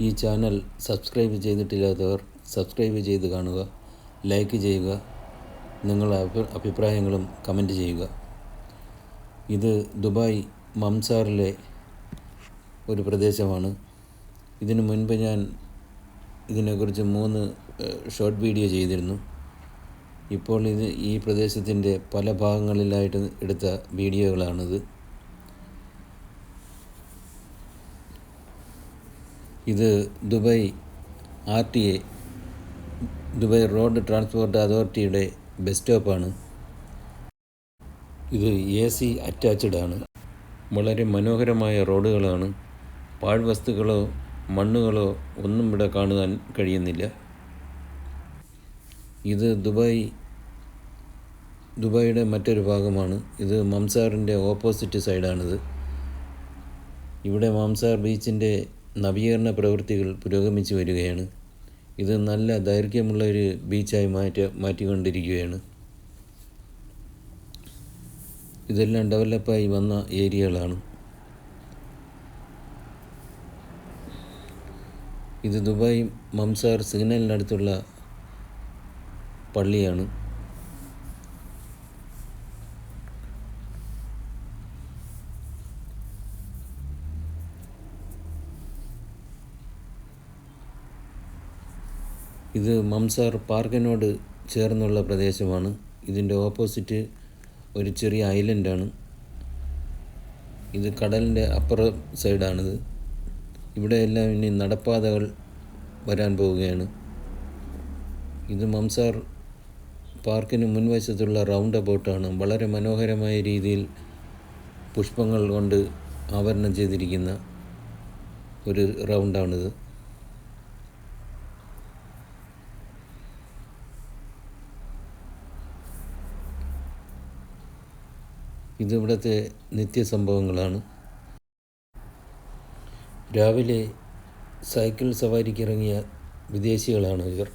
ഈ channel subscribe ചെയ്തിട്ടില്ലാത്തവർ subscribe ചെയ്ത് കാണുക ലൈക്ക് ചെയ്യുക നിങ്ങളുടെ അഭി- അഭിപ്രായങ്ങളും കമന്റ് ചെയ്യുക. ഇത് ദുബായ് മംസാറിലെ ഒരു പ്രദേശമാണ്. ഇതിനു മുൻപ് ഞാൻ ഇതിനെക്കുറിച്ച് മൂന്ന് ഷോർട്ട് വീഡിയോ ചെയ്തിരുന്നു. ഇപ്പോൾ ഇത് ഈ പ്രദേശത്തിന്റെ പല ഭാഗങ്ങളിലായിട്ട് എടുത്ത വീഡിയോകളാണിത്. ഇത് Dubai R T A Dubai road transport അതോറിറ്റിയുടെ ബസ് സ്റ്റോപ്പാണ്. ഇത് എ സി അറ്റാച്ച്ഡ് ആണ്. വളരെ മനോഹരമായ റോഡുകളാണ്. പാഴ്വസ്തുക്കളോ മണ്ണുകളോ ഒന്നും ഇവിടെ കാണുവാൻ കഴിയുന്നില്ല. ഇത് ദുബായ് ദുബായിയുടെ മറ്റൊരു ഭാഗമാണ്. ഇത് മംസാറിന്റെ ഓപ്പോസിറ്റ് സൈഡാണിത്. ഇവിടെ മാംസാർ ബീച്ചിന്റെ നവീകരണ പ്രവൃത്തികൾ പുരോഗമിച്ചു വരികയാണ്. ഇത് നല്ല ദൈർഘ്യമുള്ള ഒരു ബീച്ചായി മാറ്റ മാറ്റിക്കൊണ്ടിരിക്കുകയാണ്. ഇതെല്ലാം ഡെവലപ്പായി വന്ന ഏരിയകളാണ്. ഇത് ദുബായ് മംസാർ സിഗ്നലിനടുത്തുള്ള പള്ളിയാണ്. ഇത് മംസാർ പാർക്കിനോട് ചേർന്നുള്ള പ്രദേശമാണ്. ഇതിന്റെ ഓപ്പോസിറ്റ് ഒരു ചെറിയ ഐലൻഡാണ്. ഇത് കടലിന്റെ അപ്പുറ സൈഡാണിത്. ഇവിടെയെല്ലാം ഇനി നടപ്പാതകൾ വരാൻ പോവുകയാണ്. ഇത് മംസാർ പാർക്കിന് മുൻവശത്തുള്ള റൗണ്ട് അബൌട്ടാണ് വളരെ മനോഹരമായ രീതിയിൽ പുഷ്പങ്ങൾ കൊണ്ട് ആവരണം ചെയ്തിരിക്കുന്ന ഒരു റൗണ്ടാണിത്. ഇതിവിടുത്തെ നിത്യസംഭവങ്ങളാണ്. രാവിലെ സൈക്കിൾ സവാരിക്കിറങ്ങിയ വിദേശികളാണ് ഇവർ.